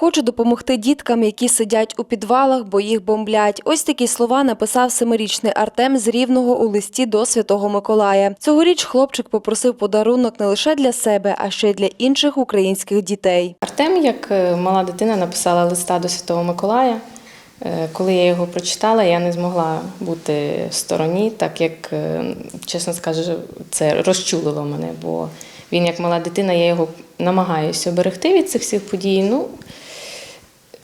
Хочу допомогти діткам, які сидять у підвалах, бо їх бомблять. Ось такі слова написав семирічний Артем з Рівного у листі до Святого Миколая. Цьогоріч хлопчик попросив подарунок не лише для себе, а ще й для інших українських дітей. Артем, як е, мала дитина, написала листа до Святого Миколая. Е, Коли я його прочитала, я не змогла бути в стороні, так як, е, чесно скажу, це розчулило мене, бо він, як мала дитина, я його намагаюся оберегти від цих всіх подій. Ну,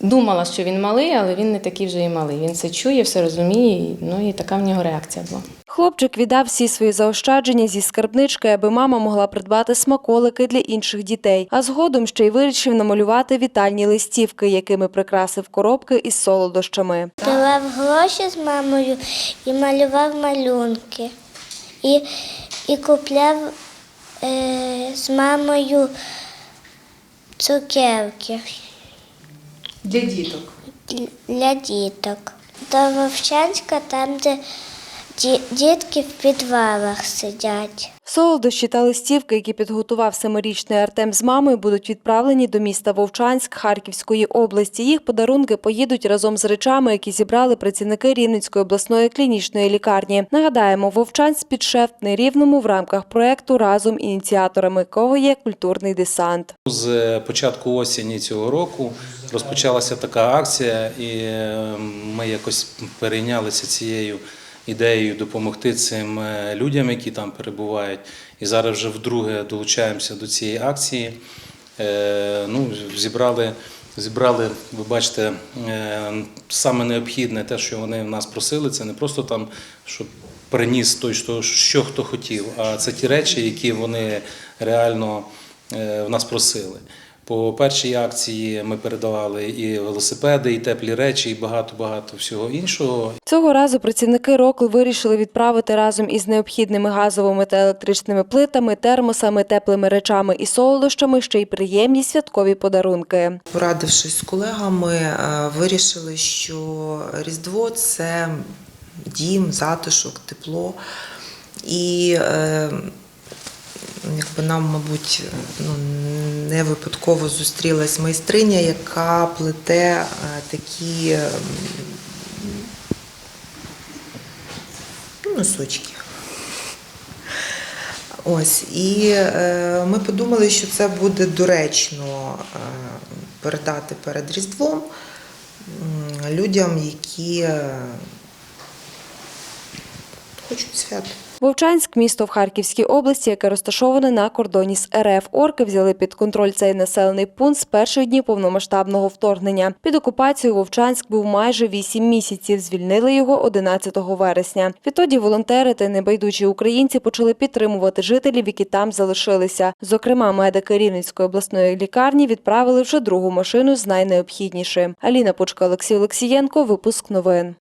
думала, що він малий, але він не такий вже і малий. Він все чує, все розуміє, ну і така в нього реакція була. Хлопчик віддав всі свої заощадження зі скарбнички, аби мама могла придбати смаколики для інших дітей. А згодом ще й вирішив намалювати вітальні листівки, якими прикрасив коробки із солодощами. Давав гроші з мамою і малював малюнки. І, і купляв е, з мамою цукерки Для діток. для діток. До Вовчанська, там, де ді- дітки в підвалах сидять. Солодощі та листівки, які підготував семирічний Артем з мамою, будуть відправлені до міста Вовчанськ Харківської області. Їх подарунки поїдуть разом з речами, які зібрали працівники Рівненської обласної клінічної лікарні. Нагадаємо, Вовчанськ підшефтний Рівному в рамках проекту разом ініціаторами якого є культурний десант. З початку осені цього року розпочалася така акція, і е, ми якось перейнялися цією ідеєю допомогти цим е, людям, які там перебувають. І зараз вже вдруге долучаємося до цієї акції. Е, Ну, зібрали, зібрали, ви бачите, е, саме необхідне, те, що вони в нас просили, це не просто там, щоб приніс той, що, що хто хотів, а це ті речі, які вони реально в нас просили. По першій акції ми передавали і велосипеди, і теплі речі, і багато-багато всього іншого. Цього разу працівники РОКЛ вирішили відправити разом із необхідними газовими та електричними плитами, термосами, теплими речами і солодощами ще й приємні святкові подарунки. Порадившись з колегами, е, вирішили, що Різдво це дім, затишок, тепло. І е, якби нам, мабуть, ну, не випадково зустрілась майстриня, яка плете е, такі е, ну, носочки. Ось, і е, ми подумали, що це буде доречно е, передати перед Різдвом людям, які е, хочуть свято. Вовчанськ місто в Харківській області, яке розташоване на кордоні з РФ. Орки взяли під контроль цей населений пункт з перших днів повномасштабного вторгнення. Під окупацією Вовчанськ був майже вісім місяців. Звільнили його 11 вересня. Відтоді волонтери та небайдужі українці почали підтримувати жителів, які там залишилися. Зокрема, медики Рівненської обласної лікарні відправили вже другу машину з найнеобхіднішим. Аліна Пучка, Олексій Олексієнко. Випуск новин.